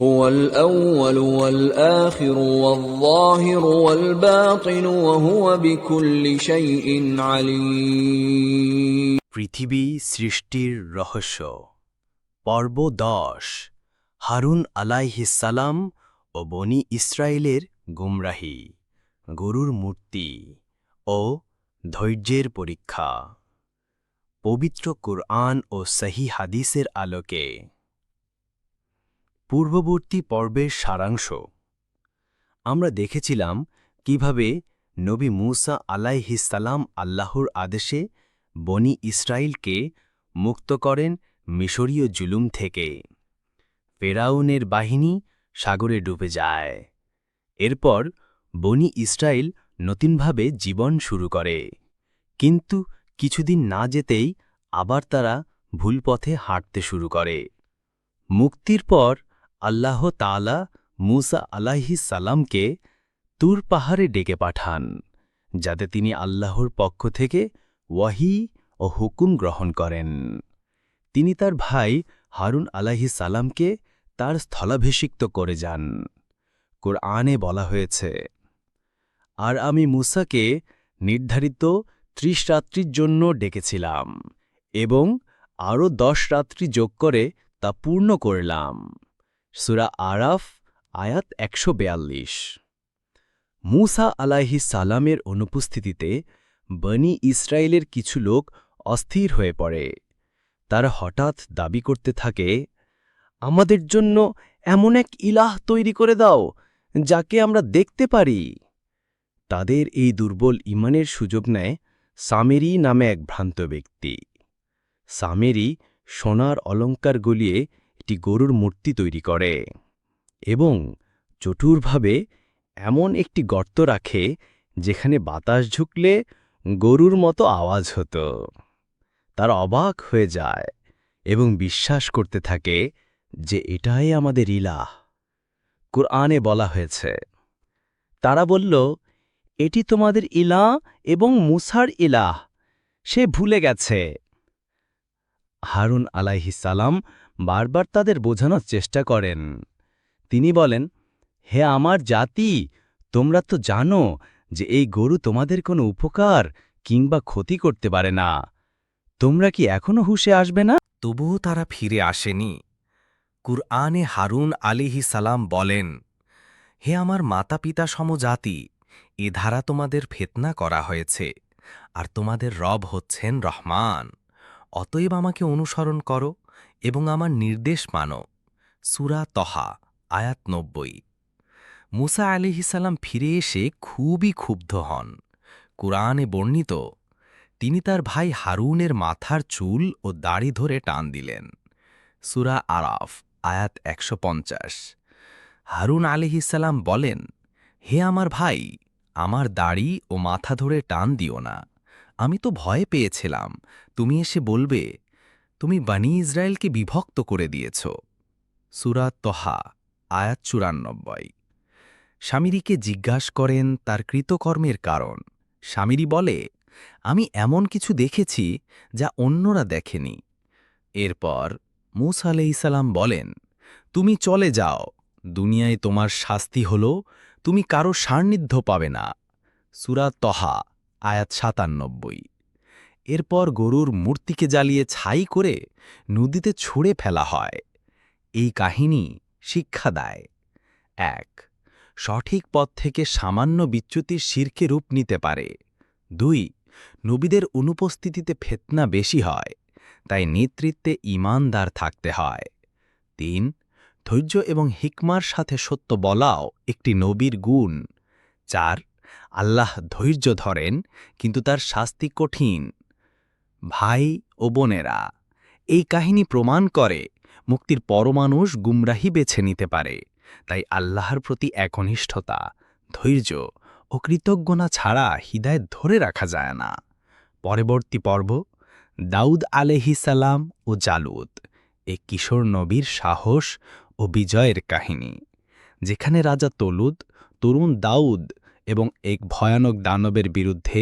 هو الأول والآخر والظاهر والباطن وهو بكل شيء عليم পৃথিবী সৃষ্টির রহস্য পর্ব দশ হারুন আলাইহিসালাম ও বনি ইসরায়েলের গুমরাহি গরুর মূর্তি ও ধৈর্যের পরীক্ষা পবিত্র কুরআন ও সহি হাদিসের আলোকে পূর্ববর্তী পর্বের সারাংশ। আমরা দেখেছিলাম কীভাবে নবী মূসা আলাইহিসালাম আল্লাহর আদেশে বনি ইসরায়েলকে মুক্ত করেন মিশরীয় জুলুম থেকে। ফেরাউনের বাহিনী সাগরে ডুবে যায়। এরপর বনি ইসরায়েল নতুনভাবে জীবন শুরু করে। কিন্তু কিছুদিন না যেতেই আবার তারা ভুল পথে হাঁটতে শুরু করে। মুক্তির পর আল্লাহ তাআলা মুসা আলাইহিস সালামকে তুর পাহাড়ে ডেকে পাঠান, যাতে তিনি আল্লাহর পক্ষ থেকে ওয়াহি ও হুকুম গ্রহণ করেন। তিনি তার ভাই হারুন আলাইহিস সালামকে তার স্থলাভিষিক্ত করে যান। কোরআনে বলা হয়েছে, আর আমি মুসাকে নির্ধারিত ত্রিশ রাত্রির জন্য ডেকেছিলাম এবং আরও দশ রাত্রি যোগ করে তা পূর্ণ করলাম। সুরা আরাফ, আয়াত একশো বেয়াল্লিশ। মুসা আলাহি সালামের অনুপস্থিতিতে বনি ইসরায়েলের কিছু লোক অস্থির হয়ে পড়ে। তারা হঠাৎ দাবি করতে থাকে, আমাদের জন্য এমন এক ইলাহ তৈরি করে দাও, যাকে আমরা দেখতে পারি। তাদের এই দুর্বল ইমানের সুযোগ নেয় সামেরি নামে এক ভ্রান্ত ব্যক্তি। সামেরি সোনার অলঙ্কার গলিয়ে একটি গরুর মূর্তি তৈরি করে এবং চটুরভাবে এমন একটি গর্ত রাখে যেখানে বাতাস ঝুঁকলে গরুর মতো আওয়াজ হতো। তার অবাক হয়ে যায় এবং বিশ্বাস করতে থাকে যে এটাই আমাদের ইলাহ। কুরআনে বলা হয়েছে, তারা বলল, এটি তোমাদের ইলা এবং মুসার ইলাহ, সে ভুলে গেছে। হারুন আলাইহিসালাম বারবার তাদের বোঝানোর চেষ্টা করেন। তিনি বলেন, হে আমার জাতি, তোমরা তো জানো যে এই গরু তোমাদের কোনো উপকার কিংবা ক্ষতি করতে পারে না। তোমরা কি এখনও হুশে আসবে না? তবুও তারা ফিরে আসেনি। কুরআনে হারুন আলিহি সালাম বলেন, হে আমার মাতা পিতা সমজাতি এ ধারা তোমাদের ফেতনা করা হয়েছে, আর তোমাদের রব হচ্ছেন রহমান। অতএব আমাকে অনুসরণ করো। এবং আমার নির্দেশ মানো। সুরা তহা, আয়াত নব্বই। মুসা আলিহিসাল্লাম ফিরে এসে খুবই ক্ষুব্ধ হন। কুরআনে বর্ণিত, তিনি তার ভাই হারুনের মাথার চুল ও দাড়ি ধরে টান দিলেন। সুরা আরাফ, আয়াত একশো পঞ্চাশ। হারুন আলিহিসাল্লাম বলেন, হে আমার ভাই, আমার দাড়ি ও মাথা ধরে টান দিও না। আমি তো ভয় পেয়েছিলাম। তুমি এসে বলবে তুমি বানি ইসরায়েলকে বিভক্ত করে দিয়েছ। সুরা তহা, আয়াত চুরানব্বই। স্বামীরিকে জিজ্ঞাস করেন, তার কৃতকর্মের কারণ? স্বামীরি বলে, আমি এমন কিছু দেখেছি যা অন্যরা দেখেনি। এরপর মুসা আলাইসাল্লাম বলেন, তুমি চলে যাও, দুনিয়ায় তোমার শাস্তি হল, তুমি কারও সান্নিধ্য পাবে না। সুরা তহা, আয়াত সাতানব্বই। এরপর গরুর মূর্তিকে জ্বালিয়ে ছাই করে নদীতে ছুঁড়ে ফেলা হয়। এই কাহিনী শিক্ষা দেয়। এক, সঠিক পথ থেকে সামান্য বিচ্যুতির শিরকে রূপ নিতে পারে। দুই, নবীদের অনুপস্থিতিতে ফেতনা বেশি হয়, তাই নেতৃত্বে ইমানদার থাকতে হয়। তিন, ধৈর্য এবং হিকমার সাথে সত্য বলাও একটি নবীর গুণ। চার, আল্লাহ ধৈর্য ধরেন, কিন্তু তার শাস্তি কঠিন। ভাই ও বোনেরা, এই কাহিনী প্রমাণ করে মুক্তির পরমানুষ গুমরাহি বেছে নিতে পারে। তাই আল্লাহর প্রতি একনিষ্ঠতা, ধৈর্য ও কৃতজ্ঞনা ছাড়া হিদায়ত ধরে রাখা যায় না। পরবর্তী পর্ব, দাউদ আলেহিসাল্লাম ও জালুদ, এ কিশোর নবীর সাহস ও বিজয়ের কাহিনী, যেখানে রাজা তলুদ, তরুণ দাউদ এবং এক ভয়ানক দানবের বিরুদ্ধে